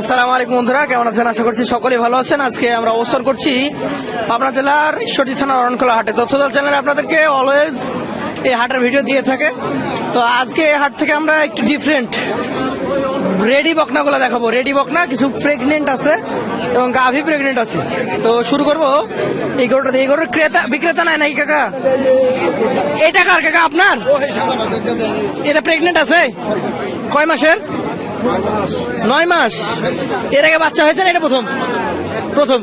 আসসালামু আলাইকুম বন্ধুরা, কেমন আছেন? আশা করছি সকলেই ভালো আছেন। আজকে আমরা অবস্থান করছি পাবনা জেলার ঈশ্বরদী থানার অরণখোলা হাটে। তথ্যদল চ্যানেলে আপনাদেরকে অলওয়েজ এই হাটের ভিডিও দিয়ে থাকে। তো আজকে এই হাট থেকে আমরা একটু ডিফারেন্ট রেডি বকনাগুলো দেখাবো। রেডি বকনা, কিছু প্রেগনেন্ট আছে এবং গাভী প্রেগনেন্ট আছে। তো শুরু করব। এই গরুটা এই গরুর ক্রেতা, বিক্রেতা নাই নাকি কাকা? এটা কার কাকা আপনার? এটা প্রেগনেন্ট আছে? কয় মাসের? নয় মাস। এর আগে বাচ্চা হয়েছে না এটা প্রথম? প্রথম।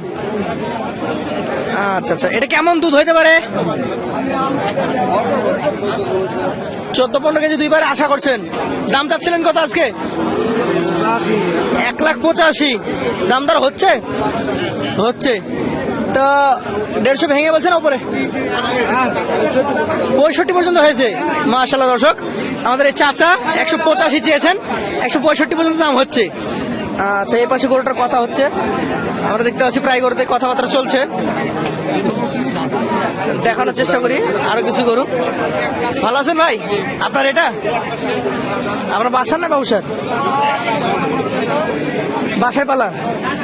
আচ্ছা আচ্ছা এটা কেমন দুধ হইতে পারে? চোদ্দ পনেরো কেজি দুইবার আশা করছেন। দাম চাচ্ছিলেন কত আজকে? এক লাখ পঁচাশি। দাম দর হচ্ছে? হচ্ছে। তো দেড়শো ভেঙে বলছেন ওপরে? পঁয়ষট্টি পর্যন্ত হয়েছে মাশাল্লাহ দর্শক। আমাদের এই চাচা একশো পঁচাশি চেয়েছেন, একশো পঁয়ষট্টি পর্যন্ত দাম হচ্ছে। আচ্ছা এই পাশে গরুটার কথা হচ্ছে। আমরা দেখতে পাচ্ছি প্রায় গরুতে কথাবার্তা চলছে। দেখানোর চেষ্টা করি, আরও কিছু গরু। ভালো আছেন ভাই? আপনার এটা? আপনার বাসার না ব্যবসার বাসায় পালা?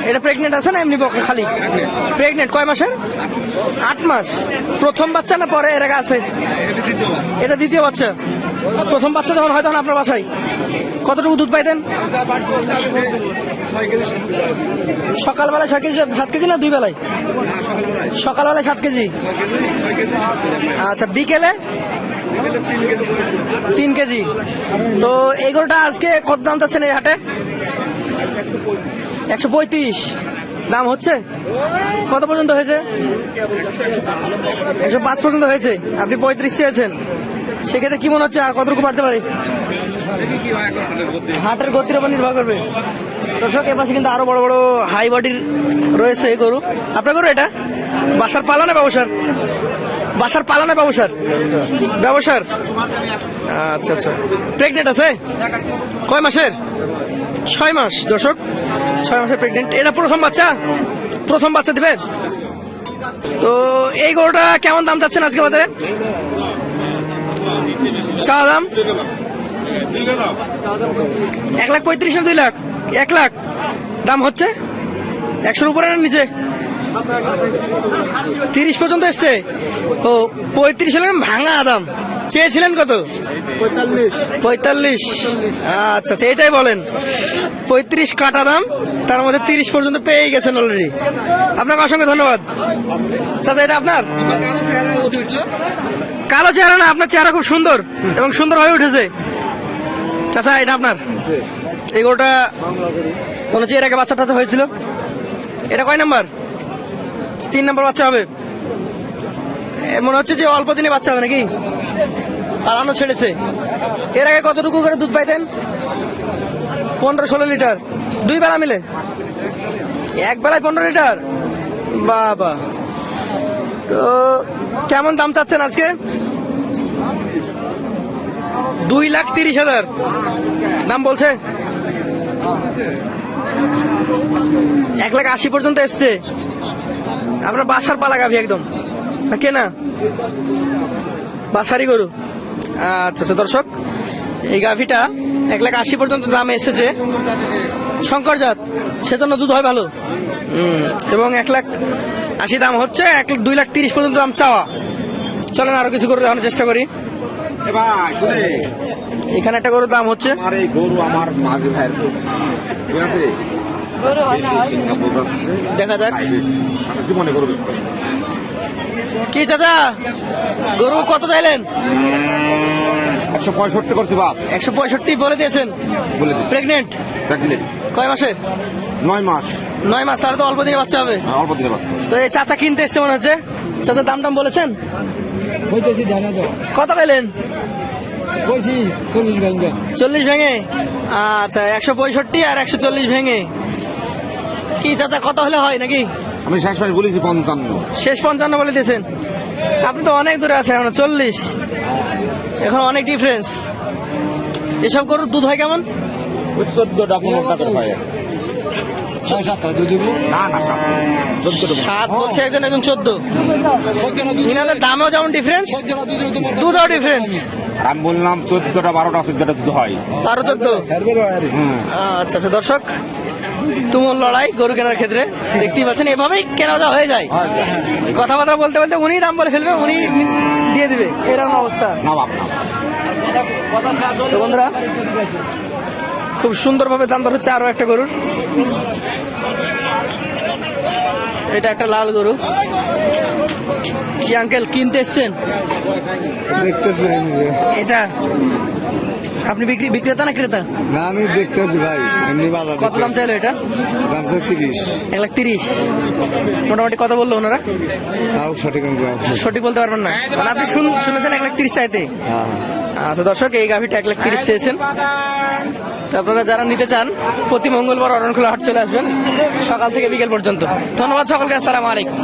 এটা প্রেগনেন্ট আছে না এমনি বকে খালি? প্রেগনেন্ট কয় মাসের? আট মাস। প্রথম বাচ্চা না পরে এর আগে আছে? এটা দ্বিতীয় বাচ্চা। প্রথম বাচ্চা যখন হয় তখন আপনার বাসায়? কতটুকু দুধ পাইতেন? সকালবেলায় সাত কেজি সাত কেজি না দুই বেলায়? সকালবেলায় সাত কেজি? আচ্ছা বিকেলে? তিন কেজি। তো এই গরুটা আজকে কত দাম চাচ্ছেন এই হাটে? একশো পঁয়ত্রিশ। দাম হচ্ছে? কত পর্যন্ত হয়েছে? একশো পাঁচ পর্যন্ত হয়েছে। আপনি পঁয়ত্রিশ চেয়েছেন। সেক্ষেত্রে কি মনে হচ্ছে আর কতটুকু বাড়তে পারে? হাটের গতির উপর নির্ভর করবে। দর্শক, এ পাশে কিন্তু আরও বড় বড় হাই বডির রয়েছে গরু। আপনার গরু এটা? বাসার পালা না ব্যবসার? বাসার পালা না ব্যবসার? ব্যবসার? আচ্ছা আচ্ছা। প্রেগনেন্ট আছে? কয় মাসের? ছয় মাস। দর্শক, ছয় মাসের প্রেগনেন্ট এটা প্রথম বাচ্চা? প্রথম বাচ্চা দিবেন? তো এই গরুটা কেমন দাম চাচ্ছেন আজকে বাজারে? চা দাম? এক লাখ পঁয়ত্রিশ না দুই লাখ? এক লাখ। দাম হচ্ছে? একশোর উপরে না নিচে? তিরিশ পর্যন্ত এসছে। ও পঁয়ত্রিশ হলে ভাঙা দাম। চেয়েছিলেন কত? পঁয়তাল্লিশ। পঁয়তাল্লিশ। আচ্ছা আচ্ছা এটাই বলেন। পঁয়ত্রিশ কাটা দাম তার মধ্যে তিরিশ পর্যন্ত পেয়ে গেছেন অলরেডি আপনাকে অসংখ্য ধন্যবাদ। চাচা এটা আপনার? কালো চেহারা না আপনার চেহারা খুব সুন্দর এবং সুন্দর হয়ে উঠেছে। চাচা, এটা আপনার? এই গরুটা মনে হচ্ছে এর আগে বাচ্চা টাচ্চা হয়েছিল। এটা কয় নাম্বার? তিন নাম্বার বাচ্চা হবে। মনে হচ্ছে যে অল্প দিনে বাচ্চা হবে নাকি? পালানো ছেড়েছে। এর আগে কতটুকু করে দুধ পাইতেন? পনেরো, ষোলো লিটার। দুই বেলা মিলে? এক বেলায় পনেরো লিটার? বাবা। তো কেমন দাম চাচ্ছেন আজকে? দুই লাখ তিরিশ হাজার। দাম বলছে? এক লাখ আশি পর্যন্ত এসছে। আপনার বাসার পালা গাভি একদম। না? কেনা বাসারই গরু। আচ্ছা আচ্ছা দর্শক, এই গাভিটা এক লাখ আশি পর্যন্ত দাম এসেছে। শঙ্কর জাত সেজন্য দুধ হয় ভালো। এবং এক লাখ আশি দাম হচ্ছে, এক দুই লাখ তিরিশ পর্যন্ত দাম চাওয়া। চলেন আরও কিছু করে দেখানোর চেষ্টা করি। এখানে একটা গরুর দাম হচ্ছে? আমার এই গরু আমার মাঝে ভাইয়ের ঠিক আছে? দেখা যাক। জীবনে গরু কি চাচা? গরু কত চাইলেন? একশো পঁয়ষট্টি করছি বাপ। একশো পঁয়ষট্টি বলে দিয়েছেন। বলে প্রেগনেন্ট প্রেগনেন্ট কয় মাসের? নয় মাস। নয় মাস তাহলে তো অল্প দিনে বাচ্চা হবে। হ্যাঁ, অল্প দিনে বাচ্চা। তো এই চাচা কিনতে এসছে মনে হচ্ছে? চাচা দাম টাম বলেছেন? হইতেছি জানা তো। কত পেলেন? কইছি চল্লিশ ব্যাংকে চল্লিশ ভেঙে আচ্ছা একশো পঁয়ষট্টি আর একশো চল্লিশ ভেঙে কি চাচা কত হলে হয় নাকি? আমি শেষ মাস বলেছি পঞ্চান্ন। শেষ পঞ্চান্ন বলে দিয়েছেন। আপনি তো অনেক দূরে আছেন এখন চল্লিশ। এখন অনেক ডিফারেন্স এসব গরুর দুধ হয় কেমন? ওই চোদ্দটা পনেরোটা করে হয় ছয় দুধ দিব না না সাত। সাত বলছে একজন একজন চোদ্দ। ইনাদের দামেও যেমন ডিফারেন্স দুধ দুধও ডিফারেন্স আমি বললাম চোদ্দটা বারোটা চোদ্দটা দুধ হয়। বারো চোদ্দ? আচ্ছা আচ্ছা দর্শক তুমুল লড়াই গরু কেনার ক্ষেত্রে। দেখতেই পাচ্ছেন এভাবেই কেনা হয়ে যায়। কথাবার্তা বলতে বলতে উনি দাম বলে ফেলবে উনি দিয়ে দিবে। এরকম অবস্থা। বন্ধুরা খুব সুন্দরভাবে দাম হচ্ছে আরও একটা গরুর। এটা একটা লাল গরু। কি আঙ্কেল কিনতে এসছেন? এটা? আপনি বিক্রি বিক্রেতা না ক্রেতা? না আমি দেখতেছি ভাই এমনি বাজার কত দাম চাইলো এটা? দাম চাই তিরিশ। এক লাখ তিরিশ। মোটামুটি কত বলল ওনারা? তাও সঠিক সঠিক বলতে পারবেন না। মানে আপনি শুন- শুনেছেন এক লাখ তিরিশ চাইতে? হ্যাঁ। আচ্ছা দর্শক, এই গাভিটা এক লাখ তিরিশ চেয়েছেন। আপনারা যারা নিতে চান, প্রতি মঙ্গলবার অরণখোলা হাট চলে আসবেন, সকাল থেকে বিকেল পর্যন্ত। ধন্যবাদ সকলকে, আসসালাম আলাইকুম।